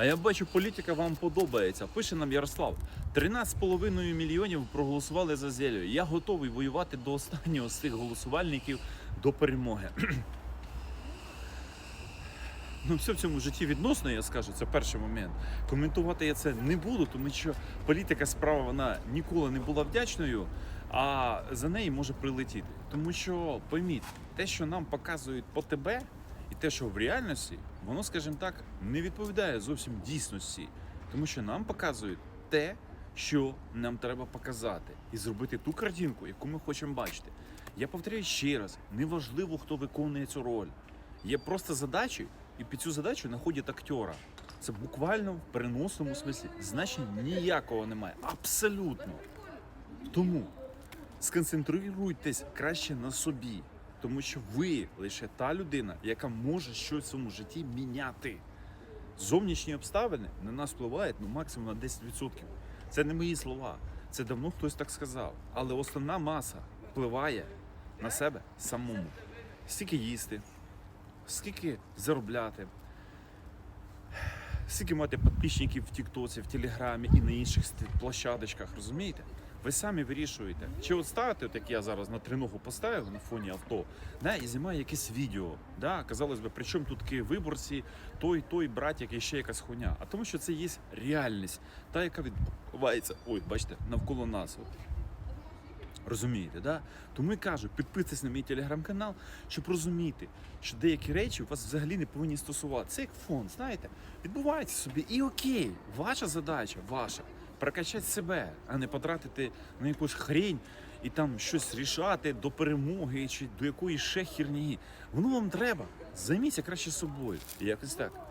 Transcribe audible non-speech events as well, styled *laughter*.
А я бачу, політика вам подобається. Пише нам Ярослав: 13,5 мільйонів проголосували за зелю. Я готовий воювати до останнього з цих голосувальників до перемоги. *clears throat* Ну, все в цьому житті відносно, я скажу, це перший момент. Коментувати я це не буду, тому що політика справа вона ніколи не була вдячною, а за неї може прилетіти. Тому що пойміть, те, що нам показують по тебе, і те, що в реальності, воно, скажімо так, не відповідає зовсім дійсності. Тому що нам показують те, що нам треба показати, і зробити ту картинку, яку ми хочемо бачити. Я повторюю ще раз: неважливо, хто виконує цю роль. Є просто задачі, і під цю задачу знаходять актера. Це буквально в переносному смислі. Значення ніякого немає. Абсолютно. Тому сконцентруйтесь краще на собі, тому що ви лише та людина, яка може щось в своєму житті міняти. Зовнішні обставини на нас впливають ну, максимум на 10%. Це не мої слова. Це давно хтось так сказав. Але основна маса впливає на себе самому. Скільки їсти, скільки заробляти, скільки мати підписників в Тіктоці, в Телеграмі і на інших площадочках, розумієте? Ви самі вирішуєте. Чи от ставити, от як я зараз на триногу поставив на фоні авто, да, і знімаю якесь відео. Да, казалось би, при чому тут такі виборці, той, той, братик і ще якась хуйня. А тому що це є реальність, та, яка відбувається, ой, бачите, навколо нас. От. Розумієте, да? Тому і кажу, підписуйтесь на мій телеграм-канал, щоб розуміти, що деякі речі у вас взагалі не повинні стосуватися. Це як фон, знаєте, відбувається собі. І окей, ваша задача, ваша, прокачати себе, а не потратити на якусь хрінь і там щось рішати до перемоги чи до якоїсь ще хірні. Воно вам треба. Займіться краще собою. Якось так.